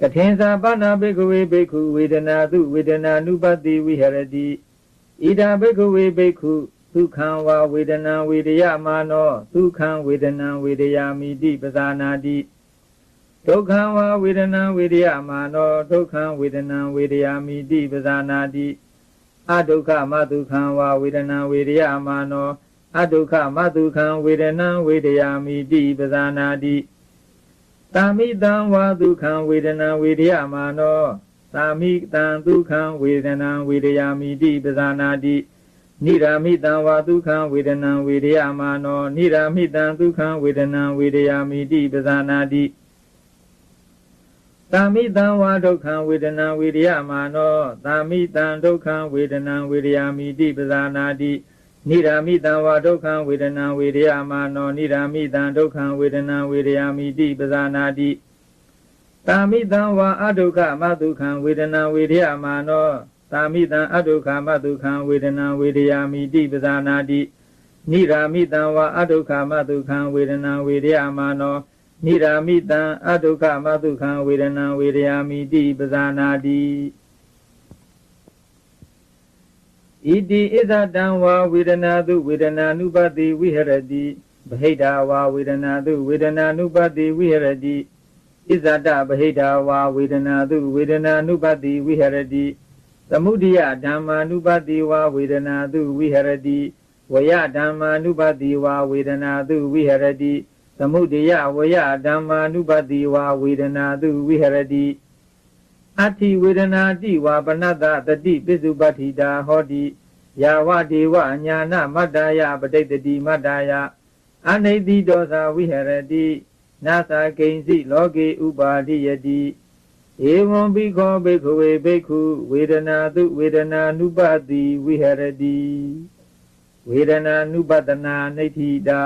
ကထင်သာပါဏဘိက္ခဝေဘိက္ခုဝေဒနာတုဝေဒနာနုပတိဝိဟရတိဣဒာဘိက္ခဝေဘိက္ခုဒုက္ခံဝါဝေဒနာဝေဒယမာနောဒုက္ခံဝေဒနာဝေဒယာမိတိပဇာနာတိဒုက္ခံဝါဝေဒနာဝေဒယမာနောဒုက္ခံဝေဒနာဝေဒယာမိတိပဇာနာတိအဒုက္ခမဒုက္ခံဝါဝေဒနာဝေဒယမာနောအဒုက္ခမဒုက္ခံဝေဒနာဝေဒယာမိတိပဇာနာတိ တာမိတံဝါဒုက္ခံဝေဒနာဝေဒယမာနောတာမိတံဒုက္ခံဝေဒနာဝေဒယာမိတိပဇာနာတိနိရာမိတံဝါဒုက္ခံဝေဒနာဝေဒယမာနောနိရာမိတံဒုက္ခံဝေဒနာဝေဒယာမိတိပဇာနာတိတာမိတံဝါဒုက္ခံဝေဒနာဝေဒယမာနောတာမိတံဒုက္ခံဝေဒနာဝေဒယာမိတိပဇာနာတိ နိရာမိတံဝါဒုက္ခံဝေဒနာဝေဒယမာနောနိရာမိတံဒုက္ခံဝေဒနာဝေဒယာမိတိပဇာနာတိတာမိတံဝါအဒုက္ခမဒုက္ခံဝေဒနာဝေဒယမာနောတာမိတံအဒုက္ခမဒုက္ခံဝေဒနာဝေဒယာမိတိပဇာနာတိနိရာမိတံဝါအဒုက္ခမဒုက္ခံဝေဒနာဝေဒယမာနောနိရာမိတံအဒုက္ခမဒုက္ခံဝေဒနာဝေဒယာမိတိပဇာနာတိ ဣတိဣဇတံဝါဝေဒနာတုဝေဒနာနုပတိဝိဟရတိဗဟိတဝါဝေဒနာတုဝေဒနာနုပတိဝိဟရတိဣဇတဗဟိတဝါဝေဒနာတုဝေဒနာနုပတိဝိဟရတိသမုဒိယဓမ္မာနုပတိဝါဝေဒနာတုဝိဟရတိဝယဓမ္မာနုပတိဝါဝေဒနာတုဝိဟရတိသမုဒိယဝယဓမ္မာနုပတိဝါဝေဒနာတုဝိဟရတိ အတ္ထိဝေဒနာတိဝါပနတ္တတတိပိစုပတ္ထိတာဟောတိယာဝဒေဝညာနာမတ္တယပဋိတ္တိမတ္တယအနိတိဒောသာဝိဟရတိနာသာကိဉ္စီလောကေဥပါတိယတိဧဝံဘိခောဘိက္ခဝေဘိက္ခုဝေဒနာတုဝေဒနာနုပတိဝိဟရတိဝေဒနာနုပတနာနိဋ္ဌိတာ